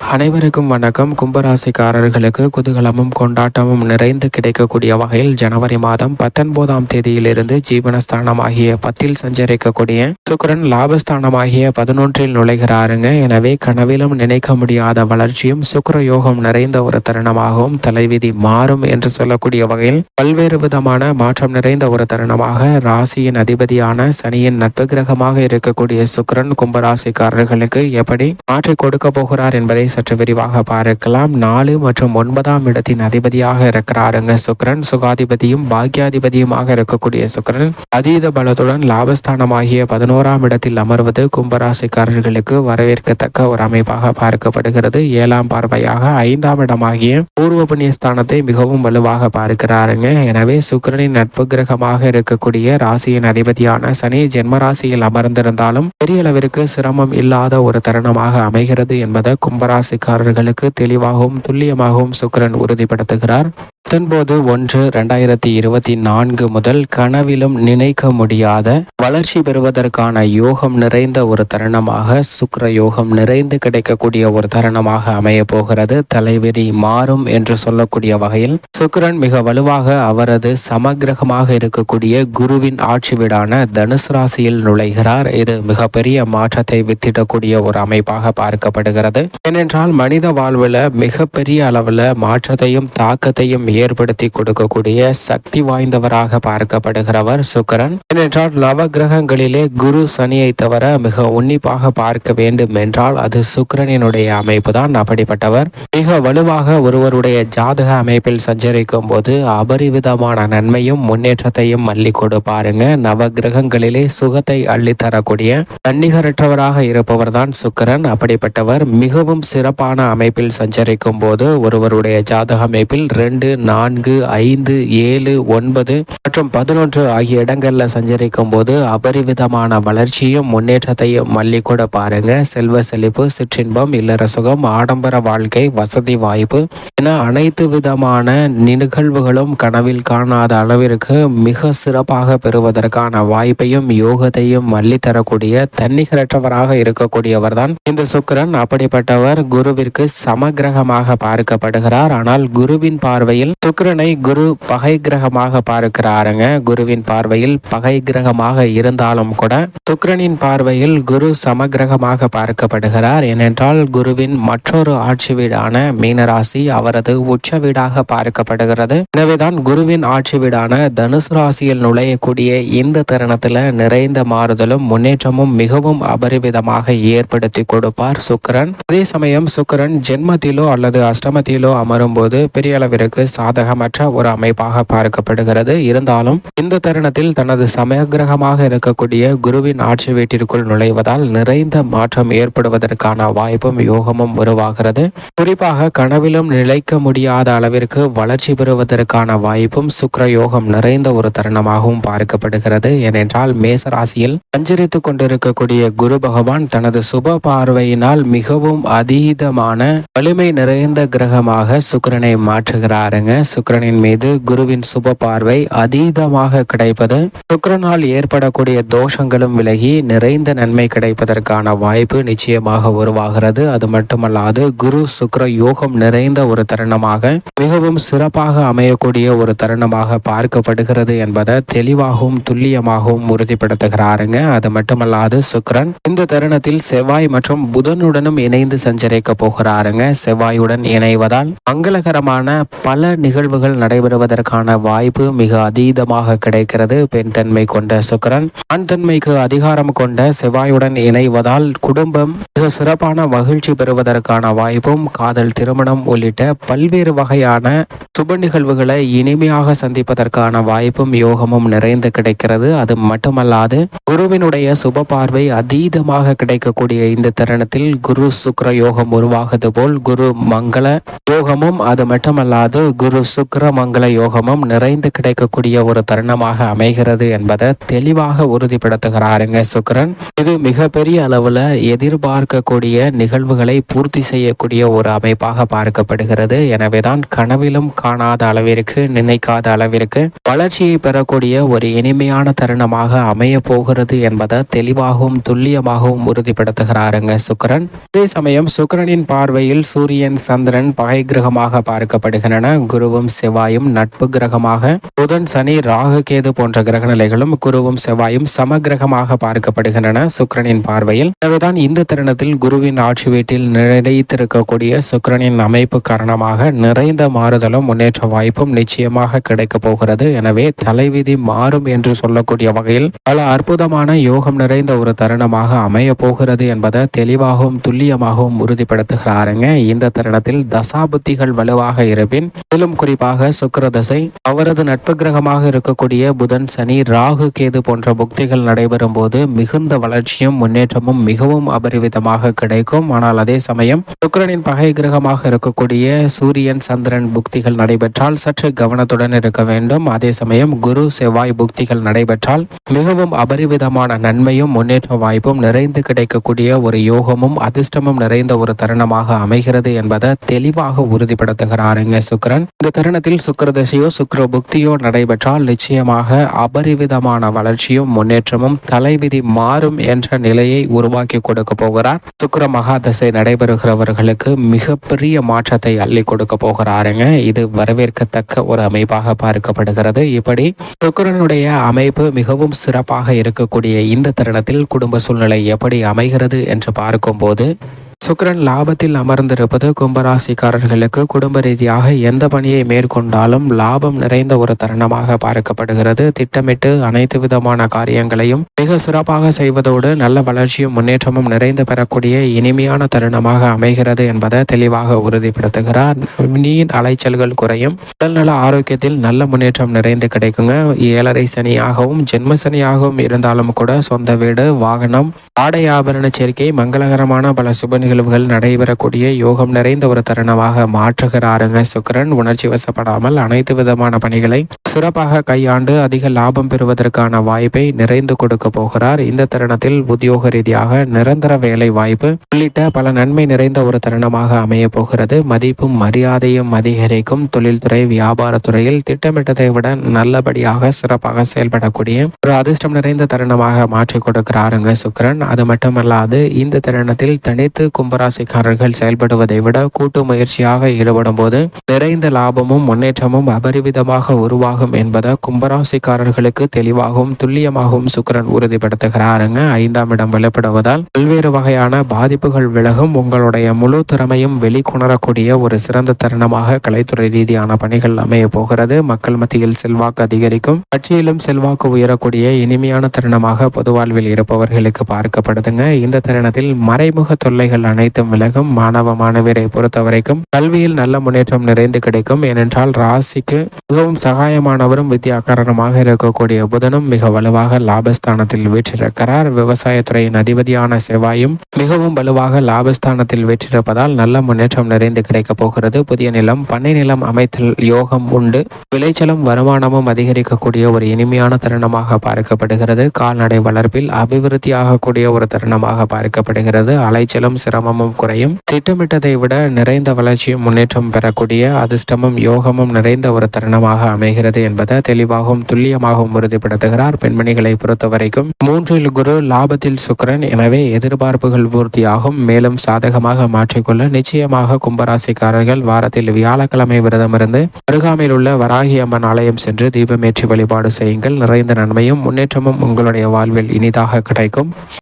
அனைவருக்கும் வணக்கம். கும்பராசிக்காரர்களுக்கு குதூகலமும் கொண்டாட்டமும் நிறைந்து கிடைக்கக்கூடிய வகையில் ஜனவரி மாதம் பத்தொன்பதாம் தேதியிலிருந்து ஜீவனஸ்தானமாகிய பத்தில் சஞ்சரிக்கக்கூடிய சுக்கரன் லாபஸ்தானமாகிய பதினொன்றில் நுழைகிறாருங்க. எனவே கனவிலும் நினைக்க முடியாத வளர்ச்சியும் சுக்கர யோகம் நிறைந்த ஒரு தருணமாகவும் தலைவிதி மாறும் என்று சொல்லக்கூடிய வகையில் பல்வேறு விதமான மாற்றம் நிறைந்த ஒரு தருணமாக ராசியின் அதிபதியான சனியின் நட்பு கிரகமாக இருக்கக்கூடிய சுக்கரன் கும்பராசிக்காரர்களுக்கு எப்படி மாற்றி கொடுக்க போகிறார் என்பதை சற்று விரிவாக பார்க்கலாம். நாலு மற்றும் ஒன்பதாம் இடத்தின் அதிபதியாக இருக்கிறாருங்க சுக்கிரன். சுகாதிபதியும் பாக்கியாதிபதியுமாக இருக்கக்கூடிய சுக்கிரன். அதீத பலத்துடன் லாபஸ்தானமாகிய பதினோராம் இடத்தில் அமர்வது கும்பராசிக்காரர்களுக்கு வரவேற்கத்தக்க ஒரு அமைப்பாக பார்க்கப்படுகிறது. ஏழாம் பார்வையாக ஐந்தாம் இடமாகிய பூர்வ புண்ணியஸ்தானத்தை மிகவும் வலுவாக பார்க்கிறாருங்க. எனவே சுக்கரனின் நட்பு கிரகமாக இருக்கக்கூடிய ராசியின் அதிபதியான சனி ஜென்ம ராசியில் அமர்ந்திருந்தாலும் பெரிய அளவிற்கு சிரமம் இல்லாத ஒரு தருணமாக அமைகிறது என்பதை ராசிக்காரர்களுக்கு தெளிவாகவும் துல்லியமாகவும் சுக்கரன் உறுதிப்படுத்துகிறார். பத்தொன்பது ஒன்று ரெண்டாயிரத்தி இருபத்தி நான்கு முதல் கனவிலும் நினைக்க முடியாத வளர்ச்சி பெறுவதற்கான யோகம் நிறைந்த ஒரு தருணமாக சுக்கர யோகம் நிறைந்து கிடைக்கக்கூடிய ஒரு தருணமாக அமைய போகிறது. தலைவெறி மாறும் என்று சொல்லக்கூடிய வகையில் சுக்கிரன் மிக வலுவாக அவரது சமகிரகமாக இருக்கக்கூடிய குருவின் ஆட்சி வீடான தனுசு ராசியில் நுழைகிறார். இது மிகப்பெரிய மாற்றத்தை வித்திடக்கூடிய ஒரு அமைப்பாக பார்க்கப்படுகிறது. ஏனென்றால் மனித வாழ்வில் மிகப்பெரிய அளவில் மாற்றத்தையும் தாக்கத்தையும் ஏற்படுத்தி கொடுக்கக்கூடிய சக்தி வாய்ந்தவராக பார்க்கப்படுகிறவர் சுக்கரன். ஏனென்றால் நவ கிரகங்களிலே குரு சனியை தவிர மிக உன்னிப்பாக பார்க்க வேண்டும் என்றால் அது சுக்கரனினுடைய அமைப்பு தான் அப்படிப்பட்டவர் மிக வலுவாக ஒருவருடைய ஜாதக அமைப்பில் சஞ்சரிக்கும் போது அபரிவிதமான நன்மையும் முன்னேற்றத்தையும் அள்ளி கொடுப்பாருங்க. நவ கிரகங்களிலே சுகத்தை அள்ளி தரக்கூடிய தன்னிகரற்றவராக இருப்பவர் தான் சுக்கரன். அப்படிப்பட்டவர் மிகவும் சிறப்பான அமைப்பில் சஞ்சரிக்கும் போது ஒருவருடைய ஜாதக அமைப்பில் ரெண்டு நான்கு ஐந்து ஏழு ஒன்பது மற்றும் பதினொன்று ஆகிய இடங்களில் சஞ்சரிக்கும் போது அபரிவிதமான வளர்ச்சியும் முன்னேற்றத்தையும் மல்லி கூட பாருங்க. செல்வ செழிப்பு சிற்றின்பம் இல்லற சுகம் ஆடம்பர வாழ்க்கை வசதி வாய்ப்பு என அனைத்து விதமான நிகழ்வுகளும் கனவில் காணாத அளவிற்கு மிக சிறப்பாக பெறுவதற்கான வாய்ப்பையும் யோகத்தையும் மல்லி தரக்கூடிய தன்னிகரற்றவராக இருக்கக்கூடியவர் தான் இந்த சுக்கிரன். அப்படிப்பட்டவர் குருவிற்கு சமகிரகமாக பார்க்கப்படுகிறார். ஆனால் குருவின் பார்வையில் சுக்கிரனை குரு பகை கிரகமாக பார்க்கிறாருங்க. குருவின் பார்வையில் பகை கிரகமாக இருந்தாலும் கூட சுக்கிரனின் பார்வையில் குரு சமகிரகமாக பார்க்கப்படுகிறார். ஏனென்றால் குருவின் மற்றொரு ஆட்சி வீடான மீனராசி அவரது உச்ச வீடாக பார்க்கப்படுகிறது. எனவேதான் குருவின் ஆட்சி வீடான தனுசு ராசியில் நுழையக்கூடிய இந்த தருணத்துல நிறைந்த மாறுதலும் முன்னேற்றமும் மிகவும் அபரிவிதமாக ஏற்படுத்தி கொடுப்பார் சுக்கிரன். அதே சமயம் சுக்கிரன் ஜென்மத்திலோ அல்லது அஷ்டமத்திலோ அமரும் போது பெரிய அளவிற்கு சாதகமற்ற ஒரு அமைப்பாக பார்க்கப்படுகிறது. இருந்தாலும் இந்த தருணத்தில் தனது சமயகிரகமாக இருக்கக்கூடிய குருவின் ஆட்சி வீட்டிற்குள் நுழைவதால் நிறைந்த மாற்றம் ஏற்படுவதற்கான வாய்ப்பும் யோகமும் உருவாகிறது. குறிப்பாக கனவிலும் நிலைக்க முடியாத அளவிற்கு வளர்ச்சி பெறுவதற்கான வாய்ப்பும் சுக்கர யோகம் நிறைந்த ஒரு தருணமாகவும் பார்க்கப்படுகிறது. ஏனென்றால் மேசராசியில் சஞ்சரித்துக் கொண்டிருக்கக்கூடிய குரு பகவான் தனது சுப பார்வையினால் மிகவும் அதீதமான வலிமை நிறைந்த கிரகமாக சுக்கரனை மாற்றுகிறாருங்க. சுக்கிரனின் மீது குருவின் சுப பார்வை அதீதமாக கிடைப்பது. சுக்கிரனால் ஏற்படக்கூடிய தோஷங்களும் விலகி நிறைந்த நன்மை கிடைப்பதற்கான வாய்ப்பு நிச்சயமாக உருவாகிறது. அது மட்டுமல்லாது குரு சுக்கர யோகம் நிறைந்த ஒரு தருணமாக மிகவும் சிறப்பாக அமையக்கூடிய ஒரு தருணமாக பார்க்கப்படுகிறது என்பதை தெளிவாகவும் துல்லியமாகவும் உறுதிப்படுத்துகிறாருங்க. அது மட்டுமல்லாது சுக்கிரன் இந்த தருணத்தில் செவ்வாய் மற்றும் புதனுடனும் இணைந்து சஞ்சரிக்க போகிறாருங்க. செவ்வாயுடன் இணைவதால் மங்களகரமான பல நிகழ்வுகள் நடைபெறுவதற்கான வாய்ப்பு மிக அதீதமாக கிடைக்கிறது. பெண் தன்மை கொண்ட சுக்கிரன் ஆண் தன்மைக்கு அதிகாரம் கொண்ட செவ்வாயுடன் இணைவதால் குடும்பம் மிக சிறப்பான மகிழ்ச்சி பெறுவதற்கான வாய்ப்பும் காதல் திருமணம் உள்ளிட்ட பல்வேறு வகையான சுப நிகழ்வுகளை இனிமையாக சந்திப்பதற்கான வாய்ப்பும் யோகமும் நிறைந்து கிடைக்கிறது. அது மட்டுமல்லாது குருவினுடைய சுப பார்வை அதீதமாக கிடைக்கக்கூடிய இந்த தருணத்தில் குரு சுக்ர யோகம் உருவாகுது போல் குரு மங்கள யோகமும் அது மட்டுமல்லாது குரு குரு சுக்கிர மங்கள யோகமும் நிறைந்து கிடைக்கக்கூடிய ஒரு தருணமாக அமைகிறது என்பதை தெளிவாக உறுதிப்படுத்துகிறாருங்க சுக்கிரன். இது மிகப்பெரிய அளவில் எதிர்பார்க்கக்கூடிய நிகழ்வுகளை பூர்த்தி செய்யக்கூடிய ஒரு அமைப்பாக பார்க்கப்படுகிறது. எனவேதான் கனவிலும் காணாத அளவிற்கு நினைக்காத அளவிற்கு வளர்ச்சியை பெறக்கூடிய ஒரு இனிமையான தருணமாக அமைய போகிறது என்பதை தெளிவாகவும் துல்லியமாகவும் உறுதிப்படுத்துகிறாருங்க சுக்கிரன். அதே சமயம் சுக்கிரனின் பார்வையில் சூரியன் சந்திரன் பகை கிரகமாக பார்க்கப்படுகின்றன. குருவும் செவ்வாயும் நட்பு கிரகமாக புதன் சனி ராகு கேது போன்ற கிரக நிலைகளும் குருவும் செவ்வாயும் சம கிரகமாக பார்க்கப்படுகின்றன சுக்கரனின் பார்வையில். எனவேதான் இந்த தருணத்தில் குருவின் ஆட்சி வீட்டில் நிலைத்திருக்கக்கூடிய சுக்கரனின் அமைப்பு காரணமாக நிறைந்த மாறுதலும் முன்னேற்ற வாய்ப்பும் நிச்சயமாக கிடைக்கப் போகிறது. எனவே தலைவிதி மாறும் என்று சொல்லக்கூடிய வகையில் பல அற்புதமான யோகம் நிறைந்த ஒரு தருணமாக அமைய போகிறது என்பதை தெளிவாகவும் துல்லியமாகவும் உறுதிப்படுத்துகிறாருங்க. இந்த தருணத்தில் தசாபுத்திகள் வலுவாக இருப்பின் அதிலும் குறிப்பாக சுக்கிர தசை அவரது நட்பு கிரகமாக இருக்கக்கூடிய புதன் சனி ராகு கேது போன்ற புக்திகள் நடைபெறும் போது மிகுந்த வளர்ச்சியும் முன்னேற்றமும் மிகவும் அபரிவிதமாக கிடைக்கும். ஆனால் அதே சமயம் சுக்கிரனின் பகை கிரகமாக இருக்கக்கூடிய சூரியன் சந்திரன் புக்திகள் நடைபெற்றால் சற்று கவனத்துடன் இருக்க வேண்டும். அதே சமயம் குரு செவ்வாய் புக்திகள் நடைபெற்றால் மிகவும் அபரிவிதமான நன்மையும் முன்னேற்ற வாய்ப்பும் நிறைந்து கிடைக்கக்கூடிய ஒரு யோகமும் அதிர்ஷ்டமும் நிறைந்த ஒரு தருணமாக அமைகிறது என்பதை தெளிவாக உறுதிப்படுத்துகிறாருங்க சுக்கிரன். இந்த தருணத்தில் சுக்கரதசையோ தசையோ சுக்கிர புக்தியோ நடைபெற்றால் நிச்சயமாக அபரிவிதமான வளர்ச்சியும் முன்னேற்றமும் தலைவிதி மாறும் என்ற நிலையை உருவாக்கி கொடுக்க போகிறார். சுக்கர மகாதசை நடைபெறுகிறவர்களுக்கு மிகப்பெரிய மாற்றத்தை அள்ளி கொடுக்க போகிறாருங்க. இது வரவேற்கத்தக்க ஒரு அமைப்பாக பார்க்கப்படுகிறது. இப்படி சுக்கரனுடைய அமைப்பு மிகவும் சிறப்பாக இருக்கக்கூடிய இந்த தருணத்தில் குடும்ப சூழ்நிலை எப்படி அமைகிறது என்று பார்க்கும்போது சுக்கரன் லாபத்தில் அமர்ந்திருப்பது கும்பராசிக்காரர்களுக்கு குடும்ப ரீதியாக எந்த பணியை மேற்கொண்டாலும் லாபம் நிறைந்த ஒரு தருணமாக பார்க்கப்படுகிறது. திட்டமிட்டு அனைத்து விதமான காரியங்களையும் மிக சிறப்பாக செய்வதோடு நல்ல வளர்ச்சியும் முன்னேற்றமும் நிறைந்து பெறக்கூடிய இனிமையான தருணமாக அமைகிறது என்பதை தெளிவாக உறுதிப்படுத்துகிறார். நீர் அலைச்சல்கள் குறையும். உடல்நல ஆரோக்கியத்தில் நல்ல முன்னேற்றம் நிறைந்து கிடைக்குங்க. ஏழரை சனியாகவும் ஜென்ம சனியாகவும் இருந்தாலும் கூட சொந்த வீடு வாகனம் ஆடை ஆபரண சேர்க்கை மங்களகரமான பல சுப நிகழ்வுகள் நடைபெறக்கூடிய யோகம் நிறைந்த ஒரு தருணமாக மாற்றுகிறாருங்க சுக்கிரன். உணர்ச்சி வசப்படாமல் அனைத்து விதமான பணிகளை சிறப்பாக கையாண்டு அதிக லாபம் பெறுவதற்கான வாய்ப்பை நிறைந்து கொடுக்க போகிறார். இந்த தருணத்தில் உத்தியோக ரீதியாக நிரந்தர வேலை வாய்ப்பு உள்ளிட்ட பல நன்மை நிறைந்த ஒரு தருணமாக அமைய போகிறது. மதிப்பும் மரியாதையும் அதிகரிக்கும். தொழில்துறை வியாபாரத்துறையில் திட்டமிட்டதை விட நல்லபடியாக சிறப்பாக செயல்படக்கூடிய ஒரு அதிர்ஷ்டம் நிறைந்த தருணமாக மாற்றி கொடுக்கிறாருங்க சுக்கிரன். அது மட்டுமல்லாது இந்த தருணத்தில் தனித்து கும்பராசிக்காரர்கள் செயல்படுவதை விட கூட்டு முயற்சியாக ஈடுபடும் போது நிறைந்த லாபமும் முன்னேற்றமும் அபரிவிதமாக உருவாகும் என்பதை கும்பராசிக்காரர்களுக்கு தெளிவாகவும் துல்லியமாகவும் சுக்கிரன் உறுதிப்படுத்துகிறாருங்க. ஐந்தாம் இடம் வெளிப்படுவதால் பல்வேறு வகையான பாதிப்புகள் விலகும். உங்களுடைய முழு திறமையும் வெளிக்கொணரக்கூடிய ஒரு சிறந்த தருணமாக கலைத்துறை ரீதியான பணிகள் அமைய போகிறது. மக்கள் மத்தியில் செல்வாக்கு அதிகரிக்கும். கட்சியிலும் செல்வாக்கு உயரக்கூடிய இனிமையான தருணமாக பொதுவாழ்வில் இருப்பவர்களுக்கு பார்க்கப்படுதுங்க. இந்த தருணத்தில் மறைமுக தொல்லைகள் அனைத்தும் விலகும். மாணவ மாணவியரை பொறுத்தவரைக்கும் கல்வியில் நல்ல முன்னேற்றம் நிறைந்து கிடைக்கும். ஏனென்றால் ராசிக்கு மிகவும் சகாயமானவரும் வித்யாகாரணமாக இருக்கக்கூடிய புதனும் மிக வலுவாக லாபஸ்தானத்தில் வீற்றிருக்கிறார். விவசாயத்துறையின் அதிபதியான செவ்வாயும் மிகவும் வலுவாக லாபஸ்தானத்தில் வெற்றிருப்பதால் நல்ல முன்னேற்றம் நிறைந்து கிடைக்கப் போகிறது. புதிய நிலம் பண்ணை நிலம் அமைத்தல் யோகம் உண்டு. விளைச்சலும் வருமானமும் அதிகரிக்கக்கூடிய ஒரு இனிமையான தருணமாக பார்க்கப்படுகிறது. கால்நடை வளர்ப்பில் அபிவிருத்தியாகக்கூடிய ஒரு தருணமாக பார்க்கப்படுகிறது. அலைச்சலும் சிரமமும் குறையும். திட்டமிட்டதை விட நிறைந்த வளர்ச்சியும் முன்னேற்றம் பெறக்கூடிய அதிர்ஷ்டமும் யோகமும் நிறைந்த ஒரு தருணமாக அமைகிறது என்பதை தெளிவாகவும் துல்லியமாகவும் உறுதிப்படுத்துகிறார் பெண்மணிகளை பொறுத்தவரைக்கும். மூன்றில் குரு லாபத்தில் சுக்கரன். எனவே எதிர்பார்ப்புகள் பூர்த்தியாகும். மேலும் சாதகமாக மாற்றிக்கொள்ள நிச்சயமாக கும்பராசிக்காரர்கள் வாரத்தில் வியாழக்கிழமை விரதமிருந்து அருகாமையில் உள்ள வராகி அம்மன் ஆலயம் சென்று தீபமேற்றி வழிபாடு செய்யுங்கள். நிறைந்த நன்மையும் முன்னேற்றமும் உங்களுடைய வாழ்வில் இனிதாக கிடைக்கும்.